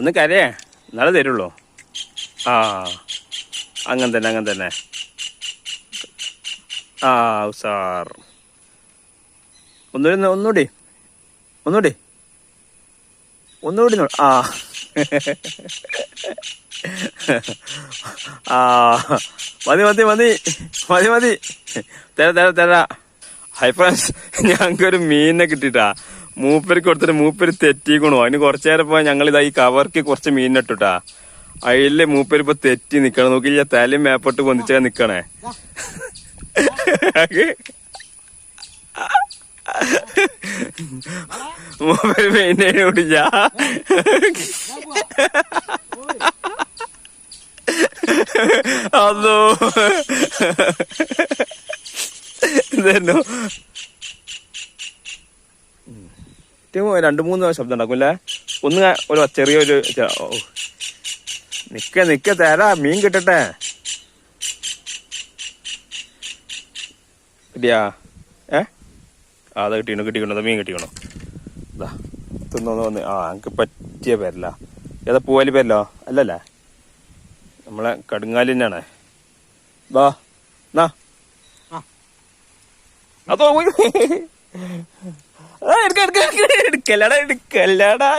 ഒന്ന് കരയേ. നാളെ തരുള്ളൂ. ആ അങ്ങനെ തന്നെ അങ്ങനെ തന്നെ. ആ സാർ ഒന്നുകൂടി ഒന്ന് ഒന്നുകൂടി. ഒന്നുകൂടി. ഒന്നുകൂടി ആ. ആ മതി മതി മതി. മതി മതി. തരാ തരാ തരാ. ഹൈ ഫ്രണ്ട്സ് ഞങ്ങൾക്കൊരു മീനിനെ കിട്ടിട്ടാ മൂപ്പർക്ക് കൊടുത്തിട്ട് മൂപ്പര് തെറ്റിക്കണു. അതിന് കുറച്ചു നേരം പോയി ഞങ്ങൾ ഇതാ ഈ കവർക്ക് കുറച്ച് മീൻ മീനിനിട്ടുട്ടാ അതിലെ മൂപ്പര് ഇപ്പൊ തെറ്റി നിക്കണം. നോക്കി തലയും മേപ്പോട്ട് പൊന്തിച്ചാ നിക്കണേ. മൂപ്പര് മീനെ കുടിച്ച. അതോ ഇതായിരുന്നു ഏറ്റവും രണ്ട് മൂന്ന് ശബ്ദം ഉണ്ടാക്കും അല്ലേ ഒന്ന് ഒരു ചെറിയൊരു. നിക്ക നിക്ക തരാ മീൻ കിട്ടട്ടെ. കിട്ടിയാ? ഏ? അതാ അത് കിട്ടിക്കണോ മീൻ കിട്ടിക്കണോ. ഇതാ തിന്നോന്ന് വന്ന്. ആ എനിക്ക് പറ്റിയ പേരല്ല. ഏതാ പൂവാലി പേരല്ലോ? അല്ലല്ലേ? നമ്മളെ കടുങ്ങാലി തന്നെയാണ്. ബാ നാ അതോ എടുക്കല്ലടാ എടുക്കല്ലടാ.